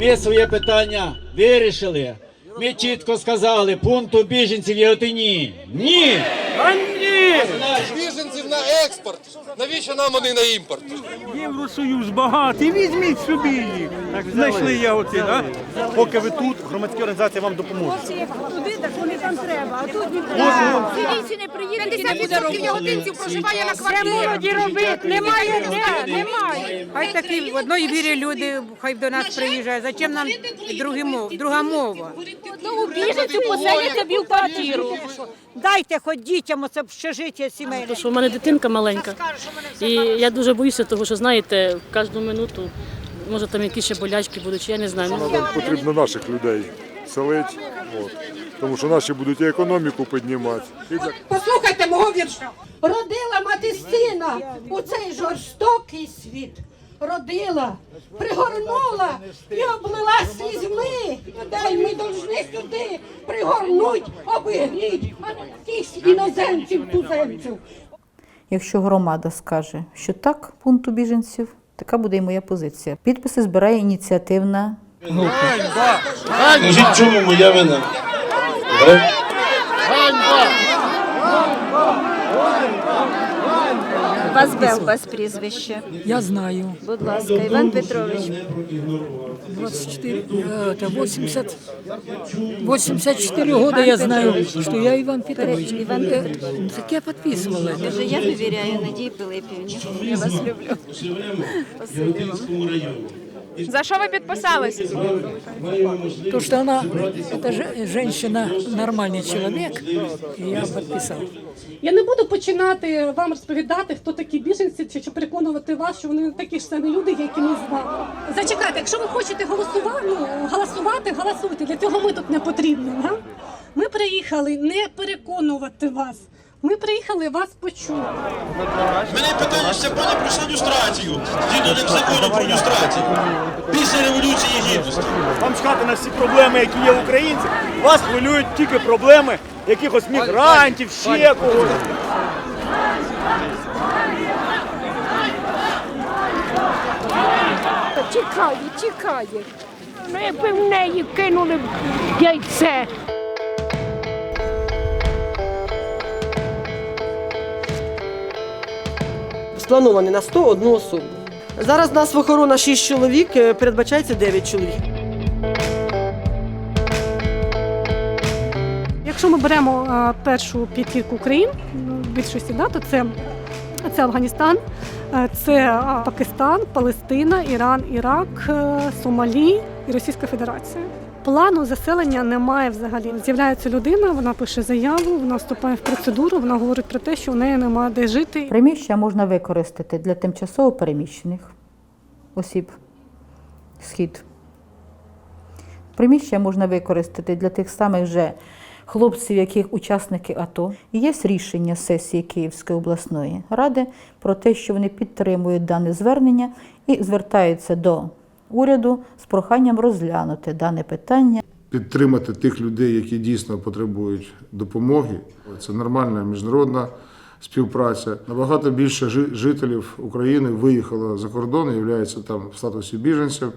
Ми своє питання вирішили. Ми чітко сказали, пункту біженців Яготині. Ні! Ні. Біженців на експорт. Навіщо нам вони на імпорт? Євросоюз багатий, візьміть собі їх. Знайшли ягоди, да? Поки ви тут, громадські організації вам допоможуть. Туди, так вони там треба, а тут ніхто. Ці не приїдуть і не буде робити. яготинців проживає на Це квартирі. молоді робити, немає де, немає. Хай такі в одної вірі люди, хай до нас приїжджають. Зачем нам другі мов, друга мова? Ну, біженців поселять в квартиру. Дайте хоч дітям оце общежиття сімейне. Тому що в мене дитинка маленька. І я дуже боюся того, що знаєте, кожну минуту може там якісь ще болячки будуть, чи я не знаю. Нам потрібно наших людей селити, от. тому що наші будуть і економіку піднімати. І Послухайте мого вірша. Родила мати сина у цей жорстокий світ. Родила, пригорнула і облила слізьми. Людей ми должны сюди пригорнуть, обігріть, а не якихось іноземців, туземців. Якщо громада скаже, що так, пункту біженців, така буде і моя позиція. Підписи збирає ініціативна Скажіть, чому моя вина? Вас Бел, без прізвища. Я знаю. Будь ласка, Іван Петрович. 24, э, это 80, 84 года я знаю, что я Иван Петрович. Иван Э, Так я подписывала это. Дуже я довіряю Надії Пилипівні. Я вас люблю. Спасибі вам. За що ви підписались? То, что она, это же женщина, нормальный человек, и я подписал. Я не буду починати вам розповідати, хто такі біженці, чи, чи переконувати вас, що вони такі ж самі люди, як і ми з вами. Зачекайте, якщо ви хочете голосувати, ну, голосувати, голосуйте. Для цього ми тут не потрібні. Га? Ми приїхали не переконувати вас. Ми приїхали вас почути. Мене питання ще пане про люстрацію. Згідно закону про люстрацію. Після революції гідності. Вам чхати на всі проблеми, які є в українців. Вас хвилюють тільки проблеми якихось мігрантів, ще когось. Тікає, тікає. Ну, якби в неї кинули б яйце. Спланований на 101 особу. Зараз нас в охорона 6 чоловік, е, передбачається 9 чоловік. Якщо ми беремо е, першу п'ятірку країн, ну, в більшості да, то це, це Афганістан, е, це Пакистан, Палестина, Іран, Ірак, Сомалі і Російська Федерація. Плану заселення немає взагалі. З'являється людина, вона пише заяву, вона вступає в процедуру, вона говорить про те, що в неї немає де жити. приміщення можна використати для тимчасово переміщених осіб. Схід. Приміщення можна використати для тих самих же хлопців, яких учасники АТО. І є рішення сесії Київської обласної ради про те, що вони підтримують дане звернення і звертаються до уряду з проханням розглянути дане питання. Підтримати тих людей, які дійсно потребують допомоги. Це нормальна міжнародна співпраця. Набагато більше жителів України виїхало за кордон, являються там в статусі біженців.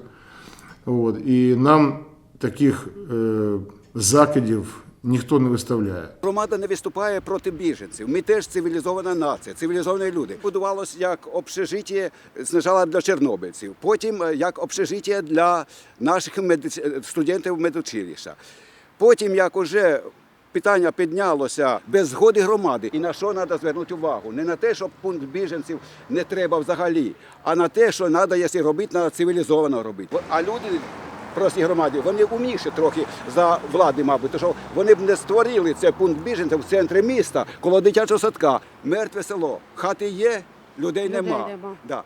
От. І нам таких е, закидів ніхто не виставляє. Громада не виступає проти біженців. Ми теж цивілізована нація, цивілізовані люди. Будувалось як общежиття спочатку для чорнобильців, потім е, як общежиття для наших медиц- е, студентів медучилища. Потім, як уже питання піднялося без згоди громади, і на що треба звернути увагу? Не на те, що пункт біженців не треба взагалі, а на те, що треба, якщо робити, треба цивілізовано робити. А люди простій громаді, вони умніші трохи за влади, мабуть, тому що вони б не створили цей пункт біженців в центрі міста, коло дитячого садка. Мертве село. Хати є, людей нема. Да.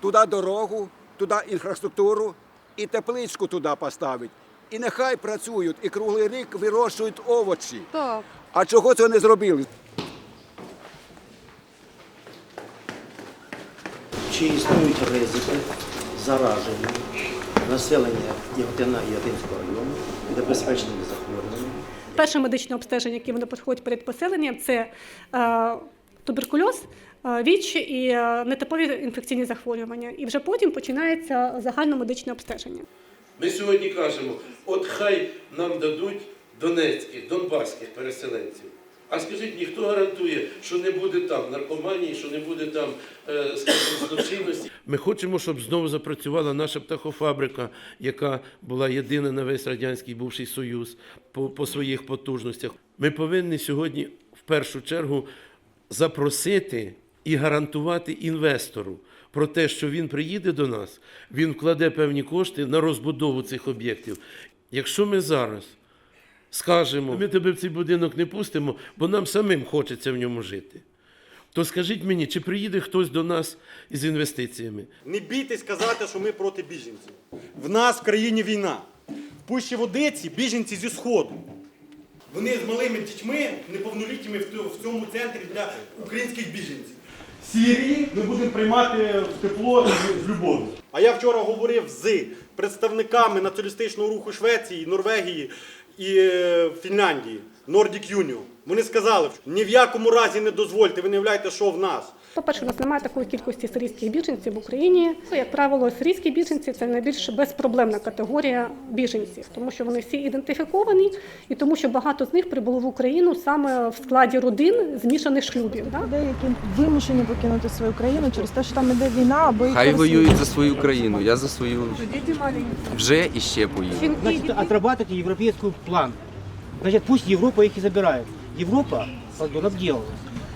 Туди дорогу, туди інфраструктуру і тепличку туди поставить. І нехай працюють, і круглий рік вирощують овочі. Так. А чого цього не зробили? Чи існують ризики зараження населення Яготина і Яготинського району небезпечними захворюваннями? Перше медичне обстеження, яке вони проходять перед поселенням, це е, туберкульоз, е, ВІЧ і е, нетипові інфекційні захворювання. І вже потім починається загальне медичне обстеження. Ми сьогодні кажемо, от хай нам дадуть донецьких, донбаських переселенців. А скажіть, ніхто гарантує, що не буде там наркоманії, що не буде там е, скажімо, злочинності. Ми хочемо, щоб знову запрацювала наша птахофабрика, яка була єдина на весь радянський бувший союз по, по своїх потужностях. Ми повинні сьогодні в першу чергу запросити і гарантувати інвестору про те, що він приїде до нас, він вкладе певні кошти на розбудову цих об'єктів. Якщо ми зараз скажемо, ми тебе в цей будинок не пустимо, бо нам самим хочеться в ньому жити. То скажіть мені, чи приїде хтось до нас із інвестиціями? Не бійтесь казати, що ми проти біженців. В нас в країні війна. В Пущі Водиці біженці зі Сходу. Вони з малими дітьми, неповнолітніми в цьому центрі для українських біженців. Сірії ми будемо приймати в тепло з- з любов'ю. А я вчора говорив з представниками націоналістичного руху Швеції, Норвегії і е, Фінляндії, Nordic Union. Вони сказали, що ні в якому разі не дозвольте, ви не являєте, що в нас. По-перше, у нас немає такої кількості сирійських біженців в Україні. Як правило, сирійські біженці це найбільш безпроблемна категорія біженців, тому що вони всі ідентифіковані і тому, що багато з них прибуло в Україну саме в складі родин змішаних шлюбів. Да? Деякі вимушені покинути свою країну через те, що там іде війна, або їх Хай воюють за свою країну, я за свою вже і ще поїду. Значит, отрабатывайте европейский план. Значит, пусть Европа их и забирает. Европа подонок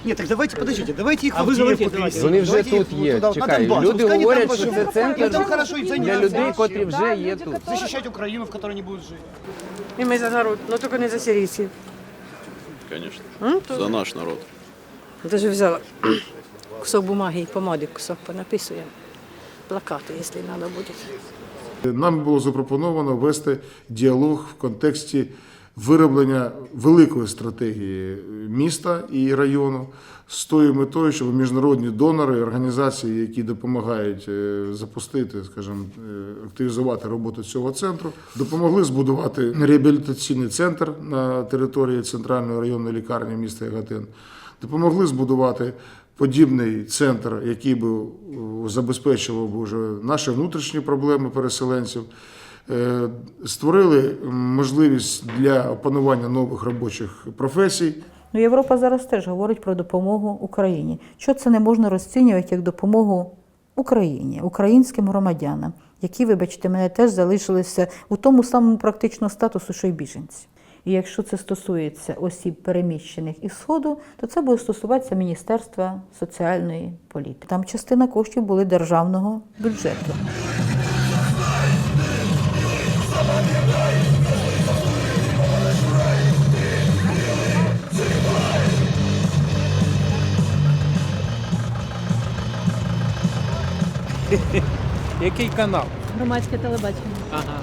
Нет, так давайте, подождите, давайте их А в вы говорите, давайте. Вони вже тут є. туда, Чекай, люди говорять, що це центр хорошо для людей, котрі вже є тут. Защищать Украину, в которой они будут жить. І ми за народ, ну тільки не за сирійців. Звісно. За наш народ. Даже взяла кусок бумаги і помади кусок понаписуємо. Плакати, якщо треба буде. Нам було запропоновано вести діалог в контексті вироблення великої стратегії міста і району з тою метою, щоб міжнародні донори, організації, які допомагають е, запустити, скажімо, е, активізувати роботу цього центру, допомогли збудувати реабілітаційний центр на території центральної районної лікарні міста Яготин, допомогли збудувати подібний центр, який би е, забезпечував би вже наші внутрішні проблеми переселенців. Е, Створили можливість для опанування нових робочих професій. Ну, Європа зараз теж говорить про допомогу Україні. Що це не можна розцінювати як допомогу Україні, українським громадянам, які, вибачте, мене теж залишилися у тому самому практично статусу, що й біженці. І якщо це стосується осіб, переміщених із Сходу, то це буде стосуватися Міністерства соціальної політики. Там частина коштів були державного бюджету. Який канал? Громадське телебачення. Ага.